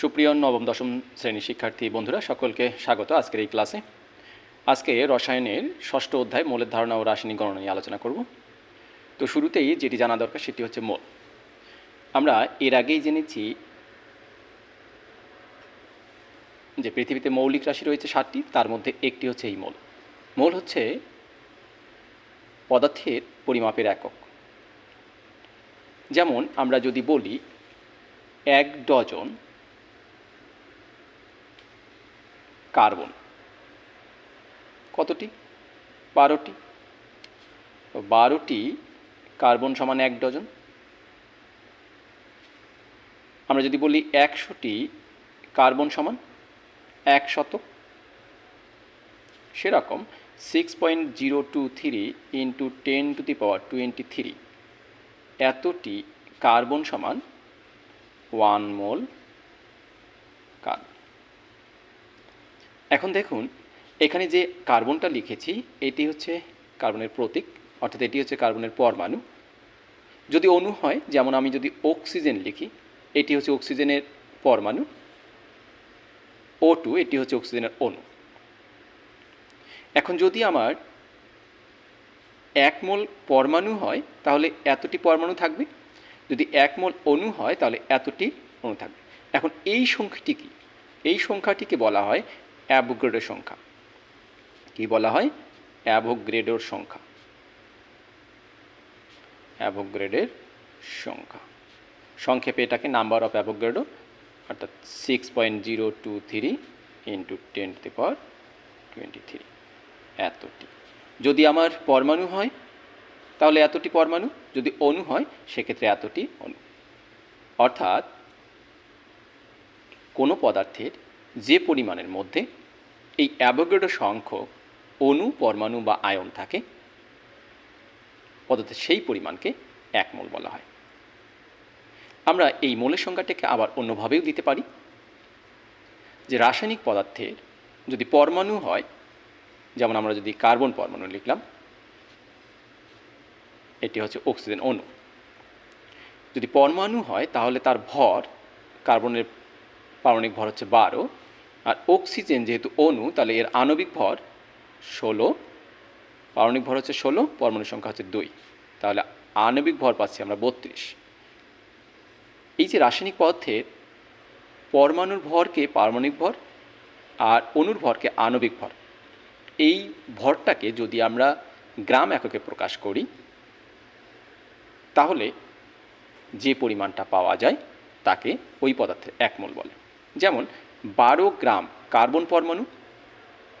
সুপ্রিয় নবম, দশম শ্রেণির শিক্ষার্থী বন্ধুরা, সকলকে স্বাগত আজকের এই ক্লাসে। আজকে রসায়নের ষষ্ঠ অধ্যায় মোলের ধারণা ও রাসায়নিক গণনা নিয়ে আলোচনা করব। তো শুরুতেই যেটি জানা দরকার সেটি হচ্ছে মোল। আমরা এর আগেই জেনেছি যে পৃথিবীতে মৌলিক রাশি রয়েছে সাতটি, তার মধ্যে একটি হচ্ছে এই মোল। মোল হচ্ছে পদার্থের পরিমাপের একক। যেমন আমরা যদি বলি এক ডজন কার্বন। কতটি? বারোটি। বারোটি কার্বন সমান এক ডজন। আমরা যদি বলি একশোটি কার্বন সমান এক শতক, সেরকম six point zero two three into ten to the power twenty three এতটি কার্বন সমান ওয়ান মোল কার্বন এখন দেখুন, এখানে যে কার্বনটা লিখেছি, এটি হচ্ছে কার্বনের প্রতীক, অর্থাৎ এটি হচ্ছে কার্বনের পরমাণু। যদি অণু হয়, যেমন আমি যদি অক্সিজেন লিখি, এটি হচ্ছে অক্সিজেনের পরমাণু। ও টু এটি হচ্ছে অক্সিজেনের অণু। এখন যদি আমার এক মোল পরমাণু হয়, তাহলে এতটি পরমাণু থাকবে। যদি এক মোল অণু হয়, তাহলে এতটি অণু থাকবে। এখন এই সংখ্যাটি কি? এই সংখ্যাটিকে বলা হয় অ্যাভোগ্রেডোর সংখ্যা। কি বলা হয়? অ্যাভোগ্রেডোর সংখ্যা। অ্যাভোগ্রেডের সংখ্যা। সংক্ষেপে এটাকে নাম্বার অফ অ্যাভোগ্রেডো, অর্থাৎ six point zero two three into ten to power twenty three এতটি। যদি আমার পরমাণু হয়, তাহলে এতটি পরমাণু। যদি অণু হয়, সেক্ষেত্রে এতটি অণু। অর্থাৎ কোনো পদার্থের যে পরিমাণের মধ্যে এই অ্যাভোগ্রেডো সংখ্যক অণু পরমাণু বা আয়ন থাকে পদার্থের সেই পরিমাণকে এক মোল বলা হয়। আমরা এই মোলের সংখ্যাটাকে আবার অন্যভাবেও দিতে পারি। যে রাসায়নিক পদার্থের যদি পরমাণু হয়, যেমন আমরা যদি কার্বন পরমাণু লিখলাম, এটি হচ্ছে অক্সিজেন অণু যদি পরমাণু হয়, তাহলে তার ভর, কার্বনের পারমাণবিক ভর হচ্ছে বারো আর অক্সিজেন যেহেতু অণু, তাহলে এর আণবিক ভর ষোলো, পারমাণবিক ভর হচ্ছে ষোলো, পরমাণু সংখ্যা হচ্ছে দুই। তাহলে আণবিক ভর পাচ্ছি আমরা বত্রিশ। এই যে রাসায়নিক পদার্থের পরমাণুর ভরকে পারমাণবিক ভর আর অণুর ভরকে আণবিক ভর, এই ভরটাকে যদি আমরা গ্রাম এককে প্রকাশ করি, তাহলে যে পরিমাণটা পাওয়া যায় তাকে ওই পদার্থের একমূল বলে। যেমন বারো গ্রাম কার্বন পরমাণু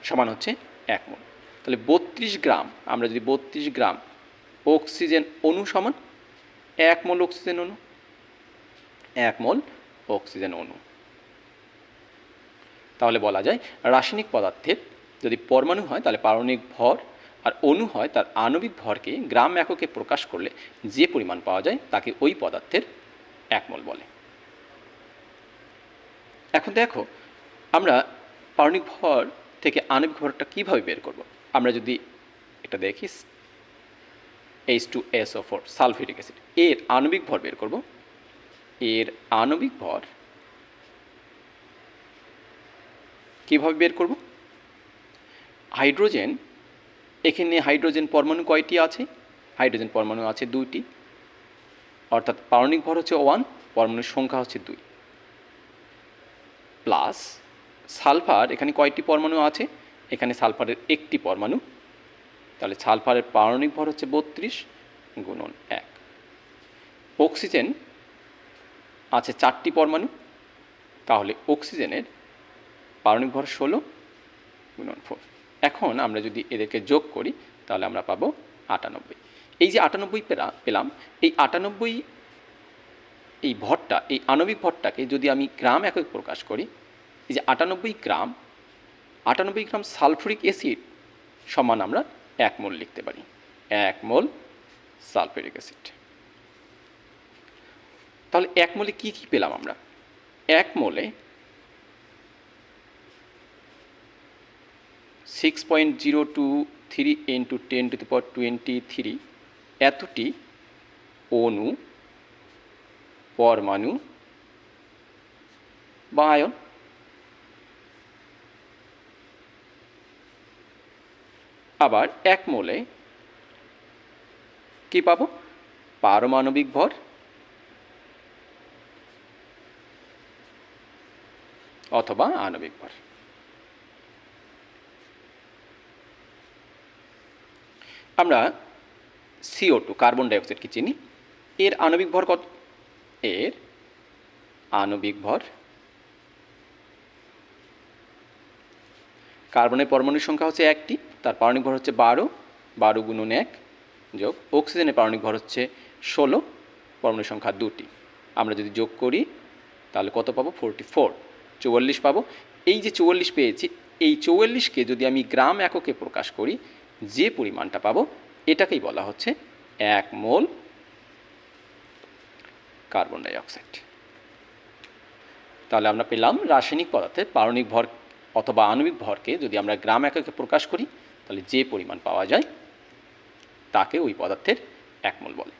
সমান হচ্ছে এক মোল। তাহলে বত্রিশ গ্রাম, আমরা যদি বত্রিশ গ্রাম অক্সিজেন অণু সমান এক মোল অক্সিজেন অণু, এক মোল অক্সিজেন অণু। তাহলে বলা যায় রাসায়নিক পদার্থের যদি পরমাণু হয়, তাহলে পারমাণবিক ভর আর অণু হয়, তার আণবিক ভরকে গ্রাম এককে প্রকাশ করলে যে পরিমাণ পাওয়া যায়, তাকে ওই পদার্থের একমল বলে। এখন দেখো, আমরা পারমাণবিক ভর থেকে আণবিক ভরটা কীভাবে বের করব? আমরা যদি এটা দেখি H two S O four sulphuric acid, এর আণবিক ভর বের করব। এর আণবিক ভর কীভাবে বের করব? হাইড্রোজেন, এখানে হাইড্রোজেন পরমাণু কয়টি আছে? হাইড্রোজেন পরমাণু আছে দুইটি। অর্থাৎ পারমাণবিক ভর হচ্ছে ওয়ান পরমাণুর সংখ্যা হচ্ছে দুই। প্লাস সালফার, এখানে কয়টি পরমাণু আছে। এখানে সালফারের একটি পরমাণু। তাহলে সালফারের পারমাণবিক ভর হচ্ছে বত্রিশ গুণন এক। অক্সিজেন আছে চারটি পরমাণু। তাহলে অক্সিজেনের পারমাণবিক ভর ষোলো গুণন ফোর। এখন আমরা যদি এদেরকে যোগ করি, তাহলে আমরা পাবো আটানব্বই। এই যে আটানব্বই পেলাম, এই আটানব্বই এই ভরটা এই আণবিক ভরটাকে যদি আমি গ্রাম একক প্রকাশ করি, এই যে আটানব্বই গ্রাম আটানব্বই গ্রাম সালফুরিক অ্যাসিড সমান আমরা এক মোল লিখতে পারি। এক মোল সালফুরিক অ্যাসিড। তাহলে এক মোলে কী কী পেলাম আমরা? এক মোলে six point zero two three into ten to the power twenty three এতটি অণু পরমাণু বা আয়ন আবার এক মোলে। কি পাবো? পারমাণবিক ভর। অথবা আণবিক ভর। আমরা সিও টু, কার্বন ডাইঅক্সাইডকে চিনি। এর আণবিক ভর কত? এর আণবিক ভর। কার্বনের পরমাণুর সংখ্যা হচ্ছে একটি, তার পারমাণবিক ভর হচ্ছে বারো বারো গুণন এক যোগ অক্সিজেনের পারমাণবিক ভর হচ্ছে ষোলো, পরমাণুর সংখ্যা দুটি। আমরা যদি যোগ করি, তাহলে কত পাবো? ফোরটি ফোর চুয়াল্লিশ পাবো। এই যে চুয়াল্লিশ পেয়েছি, এই চৌয়াল্লিশকে যদি আমি গ্রাম এককে প্রকাশ করি, যে পরিমাণটা পাবো, এটাকেই বলা হচ্ছে এক মোল কার্বন ডাইঅক্সাইড তাহলে আমরা পেলাম রাসায়নিক পদার্থের পারণিক ভর অথবা আণবিক ভরকে যদি আমরা গ্রাম এককে প্রকাশ করি, তাহলে যে পরিমাণ পাওয়া যায় তাকে ওই পদার্থের এক মোল বলে।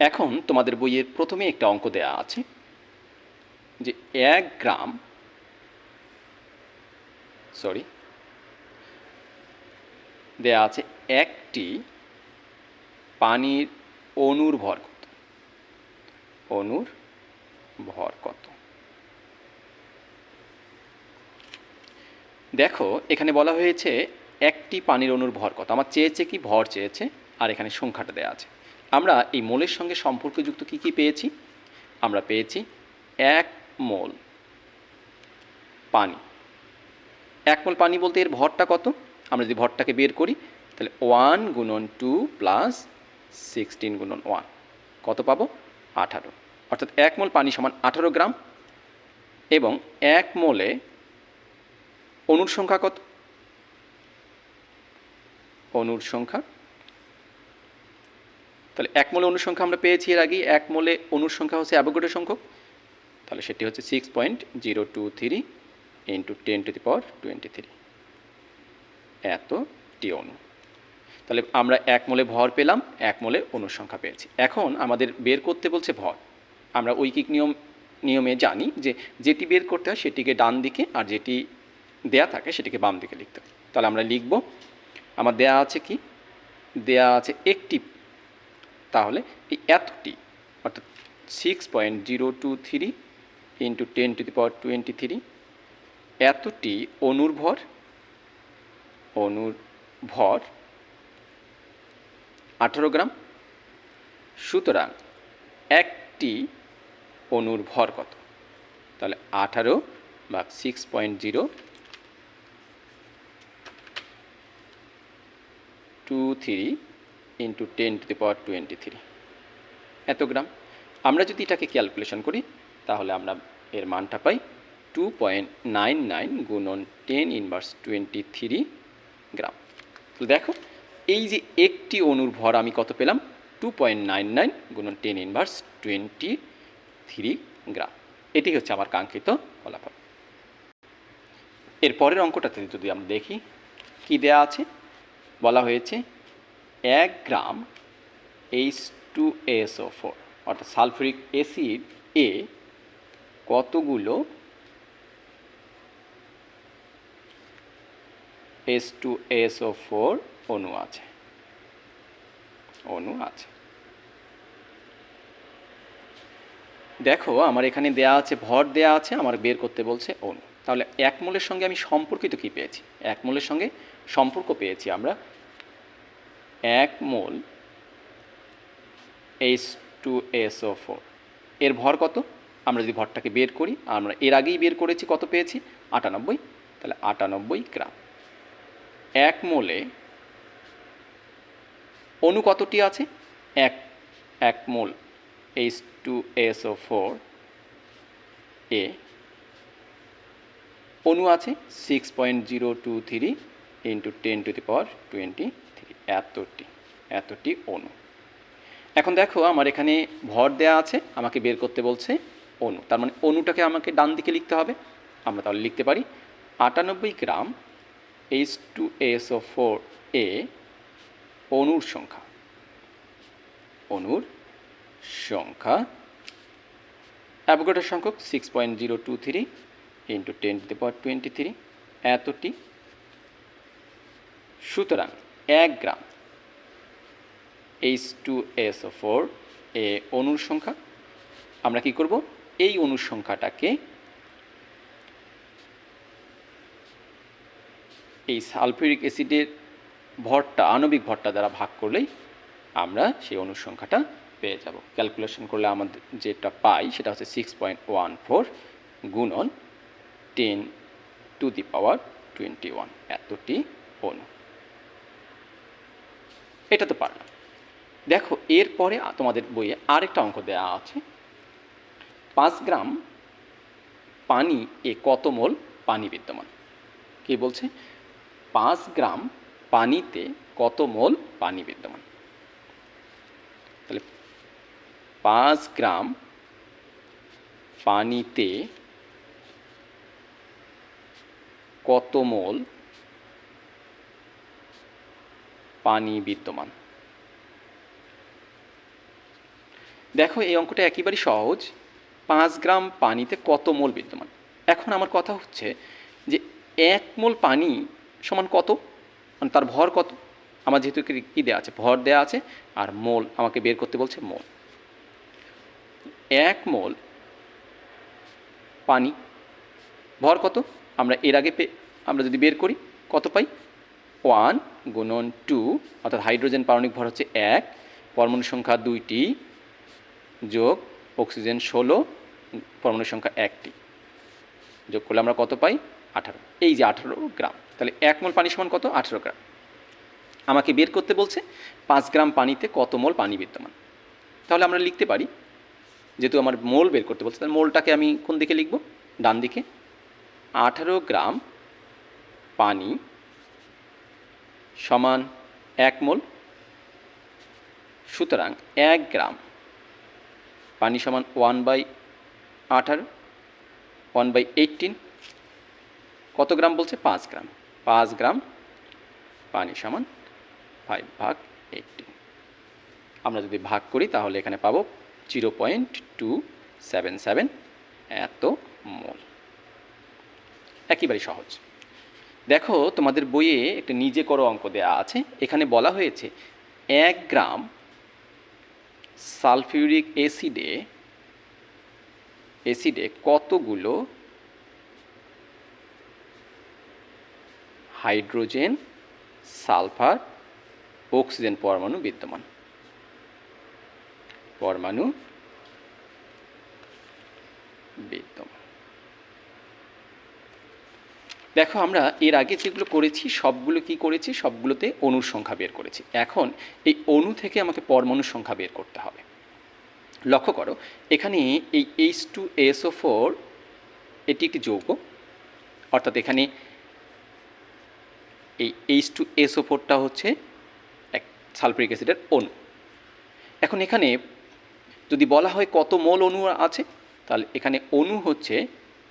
এখন তোমাদের বইয়ের প্রথমে একটা অঙ্ক দেয়া আছে যে এক গ্রাম সরি দেয়া আছে, একটি পানির অণুর ভর কত? অণুর ভর কত? দেখো, এখানে বলা হয়েছে একটি পানির অণুর ভর কত? আমার চেয়েছে কি, ভর চেয়েছে, আর এখানে সংখ্যাটা দেওয়া আছে। আমরা এই মোলের সঙ্গে সম্পর্কযুক্ত কি কি পেয়েছি? আমরা পেয়েছি এক মোল পানি। এক মোল পানি বলতে এর ভরটা কত? আমরা যদি ভরটাকে বের করি, তাহলে ওয়ান গুণন টু প্লাস সিক্সটিন গুণন ওয়ান কত পাবো? আঠারো। অর্থাৎ এক মোল পানি সমান আঠারো গ্রাম এবং এক মোলে অণুর সংখ্যা কত? অণুর সংখ্যা। তাহলে এক মোলে অণুর সংখ্যা আমরা পেয়েছি এর আগে এক মোলে অণুর সংখ্যা হচ্ছে অ্যাভোগাড্রো সংখ্যক। তাহলে সেটি হচ্ছে six point zero two three into ten to the power twenty three এত টি অণু তাহলে আমরা এক মোলে ভর পেলাম, এক মোলে অণুর সংখ্যা পেয়েছি। এখন আমাদের বের করতে বলছে ভর। আমরা ঐকিক নিয়ম, নিয়মে জানি যে যেটি বের করতে হয় সেটিকে ডান দিকে আর যেটি দেয়া থাকে সেটিকে বাম দিকে লিখতে হয়। তাহলে আমরা লিখব, আমার দেয়া আছে কি? দেয়া আছে একটি, তাহলে এই এতটি, অর্থাৎ six point zero two three into ten to the power twenty three এতটি অনুর অনুর ভর আঠারো গ্রাম। সুতরাং একটি অনুর ভর কত? তাহলে আঠারো বা six point zero two three into ten to the power twenty three এত গ্রাম। আমরা যদি এটাকে ক্যালকুলেশন করি, তাহলে আমরা এর মানটা পাই টু পয়েন্ট নাইন নাইন গুণন ten inverse twenty three gram. তো দেখো, এই যে একটি অণুর ভর আমি কত পেলাম? টু পয়েন্ট নাইন নাইন গুণন ten inverse twenty three gram. এটি হচ্ছে আমার কাঙ্ক্ষিত ফলাফল। এর পরের অঙ্কটাতে যদি আমরা দেখি, কি দেয়া আছে? বলা হয়েছে এক gram H two SO four অর্থাৎ সালফুরিক অ্যাসিড এ কতগুলো এস টু এসও ফোর অণু আছে। অণু আছে। দেখো, আমার এখানে দেয়া আছে, ভর দেয়া আছে, আমার বের করতে বলছে অণু। তাহলে এক মোলের সঙ্গে আমি সম্পর্কিত কি পেয়েছি? এক মোলের সঙ্গে সম্পর্ক পেয়েছি আমরা এক mole H two SO four এর ভর কত? আমরা যদি ভরটাকে বের করি, আমরা এর আগেই বের করেছি, কত পেয়েছি? আটানব্বই। তাহলে আটানব্বই গ্রাম। এক মোলে অণু কতটি আছে? এক। এক mole H two S O four এ অণু আছে six point zero two three into ten to the power twenty three এতটি এতটি অণু এখন দেখো, আমার এখানে ভর দেয়া আছে, আমাকে বের করতে বলছে অণু তার মানে অণুটাকে আমাকে ডান দিকে লিখতে হবে। আমরা তাহলে লিখতে পারি আটানব্বই gram H two SO four এ অণুর সংখ্যা। অণুর সংখ্যা। অ্যাভোগাড্রোর সংখ্যক six point zero two three into ten to power twenty three এতটি। সুতরাং এক gram. H two S O four এ অণুর সংখ্যা। আমরা কি করব? এই অণুর এই সালফিউরিক অ্যাসিডের ভরটা, আণবিক ভরটা দ্বারা ভাগ করলেই আমরা সেই অনুসংখ্যাটা পেয়ে যাব। ক্যালকুলেশন করলে আমাদের যেটা পাই সেটা হচ্ছে সিক্স পয়েন্ট ওয়ান ফোর গুণন ten to the power twenty one এতটি অণু এটা তো পারলাম। দেখো, এরপরে তোমাদের বইয়ে আরেকটা অঙ্ক দেওয়া আছে। পাঁচ গ্রাম পানি এ কত মোল পানি বিদ্যমান? কি বলছে? পাঁচ গ্রাম পানিতে কত মোল পানি বিদ্যমান? তাহলে পাঁচ গ্রাম পানিতে কত মোল পানি বিদ্যমান? দেখো, এই অঙ্কটা একেবারেই সহজ। পাঁচ গ্রাম পানিতে কত মোল বিদ্যমান? এখন আমার কথা হচ্ছে যে এক মোল পানি সমান কত? মানে তার ভর কত? আমার যেহেতু কি- দেওয়া আছে? ভর দেওয়া আছে, আর মোল আমাকে বের করতে বলছে মোল। এক মোল পানি। ভর কত? আমরা এর আগে পে আমরা যদি বের করি, কত পাই? ওয়ান গুণন টু, অর্থাৎ হাইড্রোজেন পারমাণবিক ভর হচ্ছে এক, পরমাণু সংখ্যা দুইটি যোগ অক্সিজেন ষোলো, পরমাণু সংখ্যা একটি। যোগ করলে আমরা কত পাই? আঠারো। এই যে আঠারো গ্রাম। তাহলে এক মোল পানি সমান কত? আঠারো গ্রাম। আমাকে বের করতে বলছে, পাঁচ গ্রাম পানিতে কত মোল পানি বিদ্যমান? তাহলে আমরা লিখতে পারি, যেহেতু আমার মোল বের করতে বলছে, তাহলে মোলটাকে আমি কোন দিকে লিখব? ডান দিকে। আঠারো গ্রাম পানি সমান এক মোল। সুতরাং এক গ্রাম পানি সমান ওয়ান বাই আঠারো, ওয়ান বাই এইটিন কত গ্রাম বলছে? পাঁচ গ্রাম। পাঁচ গ্রাম পানি সমান ফাইভ ভাগ এইটিন আমরা যদি ভাগ করি, তাহলে এখানে পাবো zero point two seven seven এত মোল। একেবারে সহজ। দেখো, তোমাদের বইয়ে একটা নিজে করো অঙ্ক দেওয়া আছে। এখানে বলা হয়েছে এক গ্রাম সালফিউরিক অ্যাসিডে অ্যাসিডে কতগুলো হাইড্রোজেন, সালফার, অক্সিজেন পরমাণু বিদ্যমান। পরমাণু বিদ্যমান। দেখো, আমরা এর আগে যেগুলো করেছি, সবগুলো কি করেছি? সবগুলোতে অণুর সংখ্যা বের করেছি। এখন এই অণু থেকে আমাকে পরমাণুর সংখ্যা বের করতে হবে। লক্ষ্য করো, এখানে এই এইচ টু এসও ফোর এটি একটি যৌগ। অর্থাৎ এখানে এই এইচ টু এসও ফোরটা হচ্ছে এক সালফ্রিক অ্যাসিডের অণু। এখন এখানে যদি বলা হয় কত মোল অণু আছে, তাহলে এখানে অণু হচ্ছে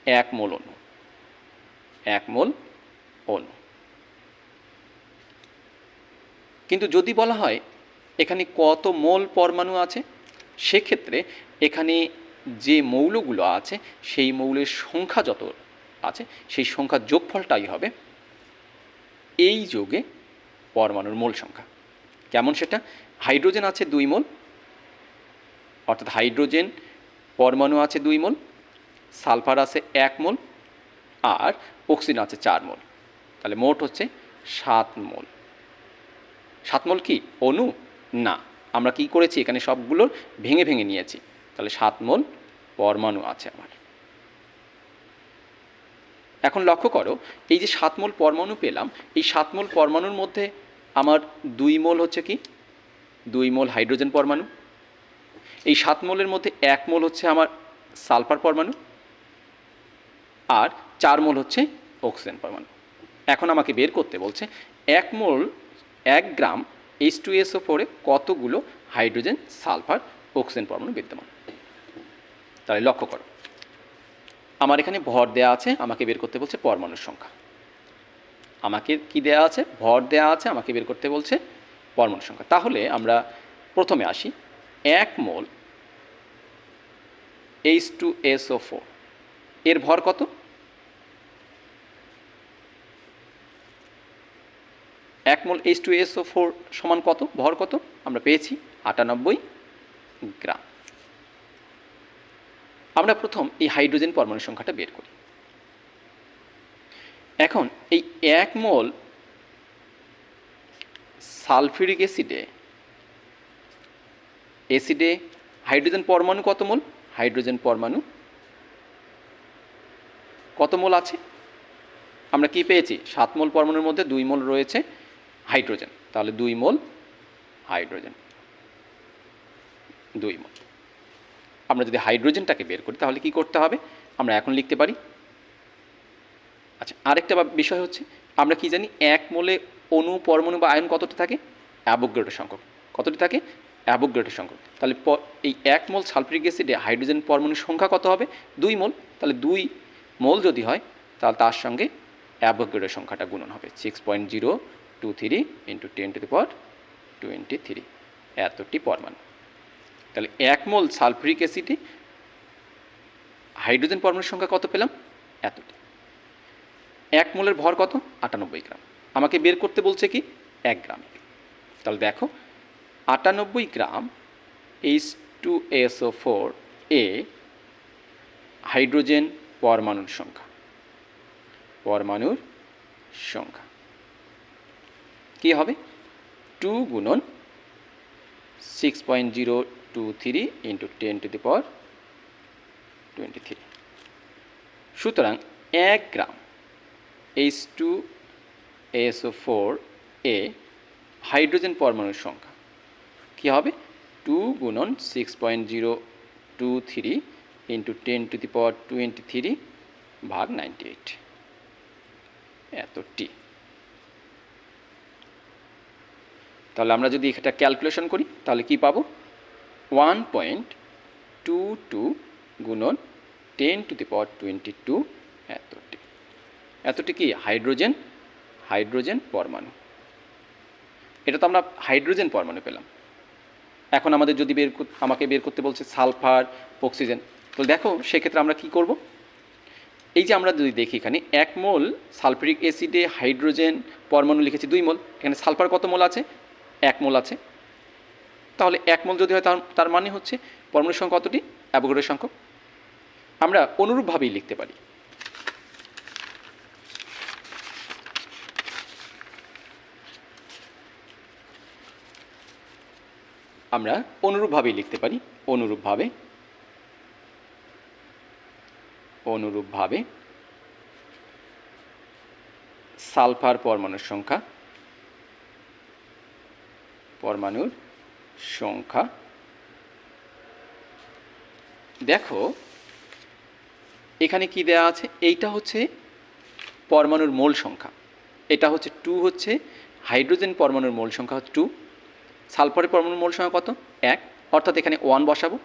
এক মোল অণু। এক মোল অণু। কিন্তু যদি বলা হয় এখানে কত মোল পরমাণু আছে, সেক্ষেত্রে এখানে যে মৌলগুলো আছে, সেই মৌলের সংখ্যা যত আছে, সেই সংখ্যার যোগফলটাই হবে এই যোগে পরমাণুর মোল সংখ্যা। কেমন সেটা? হাইড্রোজেন আছে দুই মোল, অর্থাৎ হাইড্রোজেন পরমাণু আছে দুই মোল, সালফার আছে এক মোল, আর অক্সিজেন আছে চার মোল। তাহলে মোট হচ্ছে সাত মোল। সাত মোল কি? অণু? না। আমরা কি করেছি? এখানে সবগুলো ভেঙে ভেঙে নিয়েছি। তাহলে সাত মোল পরমাণু আছে আমার। এখন লক্ষ্য করো, এই যে সাত মোল পরমাণু পেলাম, এই সাত মোল পরমাণুর মধ্যে আমার দুই মোল হচ্ছে কি? দুই মোল হাইড্রোজেন পরমাণু। এই সাত মোলের মধ্যে এক মোল হচ্ছে আমার সালফার পরমাণু আর চার মোল হচ্ছে অক্সিজেন পরমাণু। এখন আমাকে বের করতে বলছে, এক মোল এক গ্রাম এইচ টু এসও ফোরে কতগুলো হাইড্রোজেন, সালফার, অক্সিজেন পরমাণু বিদ্যমান? তাহলে লক্ষ্য করো আমার এখানে ভর দেওয়া আছে, আমাকে বের করতে বলছে পরমাণুর সংখ্যা। আমাকে কি দেওয়া আছে? ভর দেওয়া আছে, আমাকে বের করতে বলছে পরমাণু সংখ্যা। তাহলে আমরা প্রথমে আসি। এক mole H two SO four এর ভর কত? এক mole H two SO four সমান কত? ভর কত? আমরা পেয়েছি আটানব্বই গ্রাম। আমরা প্রথম এই হাইড্রোজেন পরমাণু সংখ্যাটা বের করি। এখন এই এক মোল সালফিউরিক অ্যাসিডে অ্যাসিডে হাইড্রোজেন পরমাণু কত মোল? হাইড্রোজেন পরমাণু কত মোল আছে? আমরা কি পেয়েছি? সাত মোল পরমাণুর মধ্যে দুই মোল রয়েছে হাইড্রোজেন। তাহলে দুই মোল হাইড্রোজেন। দুই মোল। আমরা যদি হাইড্রোজেনটাকে বের করি, তাহলে কি করতে হবে? আমরা এখন লিখতে পারি। আচ্ছা আরেকটা বিষয় হচ্ছে, আমরা কি জানি এক মোলে অণু, পরমাণু বা আয়ন কতটা থাকে? অ্যাবোগ্রেটো সংখ্যক। কতটি থাকে? অ্যাবোগ্রেটো সংখ্যক। তাহলে এই এক মোল সালফ্রিক অ্যাসিডে হাইড্রোজেন পরমাণুর সংখ্যা কত হবে? দুই মোল। তাহলে দুই মোল যদি হয়, তাহলে তার সঙ্গে অ্যাবোগ্রেটো সংখ্যাটা গুণন হবে। Six point zero two three into ten to the power twenty three এতটি পরমাণু। তাহলে এক মোল সালফ্রিক অ্যাসিডে হাইড্রোজেন পরমাণুর সংখ্যা কত পেলাম? এতটি। এক মোলের ভর কত? আটানব্বই গ্রাম। আমাকে বের করতে বলছে কি? এক গ্রাম। তাহলে দেখো, আটানব্বই gram H two SO four এ হাইড্রোজেন পরমাণুর সংখ্যা। পরমাণুর সংখ্যা। কী হবে? টু গুণন six point zero two three into ten to the power twenty three সুতরাং এক gram H two SO four এ হাইড্রোজেন পরমাণুর সংখ্যা। কী হবে? টু গুণন six point zero two three into ten to the power twenty three ভাগ ninety eight এত টি তাহলে আমরা যদি এটা ক্যালকুলেশন করি, তাহলে কি পাবো? ওয়ান পয়েন্ট টু টু গুণন ten to the power twenty two এতটি। এতটি কি? হাইড্রোজেন হাইড্রোজেন পরমাণু। এটা তো আমরা হাইড্রোজেন পরমাণু পেলাম। এখন আমাদের যদি বের আমাকে বের করতে বলছে সালফার অক্সিজেন তো দেখো সেক্ষেত্রে আমরা কি করব? এই যে আমরা যদি দেখি এখানে, এক মোল সালফারিক অ্যাসিডে হাইড্রোজেন পরমাণু লিখেছি দুই মোল। এখানে সালফার কত মোল আছে? এক মোল আছে। তাহলে এক মোল যদি হয় তার তার মানে হচ্ছে পরমাণুর সংখ্যা কতটি? অ্যাভোগাড্রোর সংখ্যক আমরা অনুরূপভাবেই লিখতে পারি। আমরা অনুরূপভাবেই লিখতে পারি। অনুরূপভাবে। অনুরূপভাবে। সালফার পরমাণুর সংখ্যা। পরমাণুর সংখ্যা। দেখো, এখানে কি দেয়া আছে? এইটা হচ্ছে পরমাণুর মোল সংখ্যা। এটা হচ্ছে টু হচ্ছে হাইড্রোজেন পরমাণুর মোল সংখ্যা হচ্ছে টু সালফারের পরমাণুর মোল সংখ্যা কত? এক। অর্থাৎ এখানে ওয়ান বসাবো।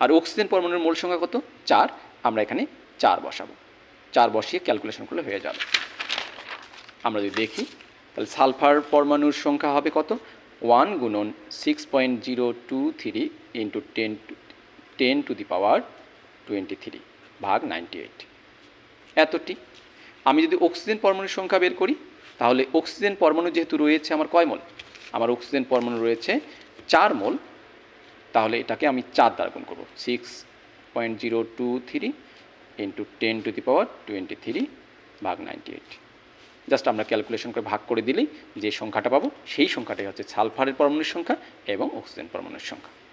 আর অক্সিজেন পরমাণুর মোল সংখ্যা কত? চার। আমরা এখানে চার বসাবো। চার বসিয়ে ক্যালকুলেশন করলে হয়ে যাবে। আমরা যদি দেখি, তাহলে সালফার পরমাণুর সংখ্যা হবে কত? ওয়ান গুণন six point zero two three into ten ten to the power twenty three ভাগ নাইনটি এইট এতটি। আমি যদি অক্সিজেন পরমাণুর সংখ্যা বের করি, তাহলে অক্সিজেন পরমাণু যেহেতু রয়েছে আমার কয় মোল? আমার অক্সিজেন পরমাণু রয়েছে চার মোল। তাহলে এটাকে আমি চার দ্বারা গুণ করব। Six point zero two three into ten to the power twenty three ভাগ নাইনটি এইট জাস্ট আমরা ক্যালকুলেশন করে ভাগ করে দিলেই যে সংখ্যাটা পাবো, সেই সংখ্যাটাই হচ্ছে সালফারের পরমাণুর সংখ্যা এবং অক্সিজেন পরমাণুর সংখ্যা।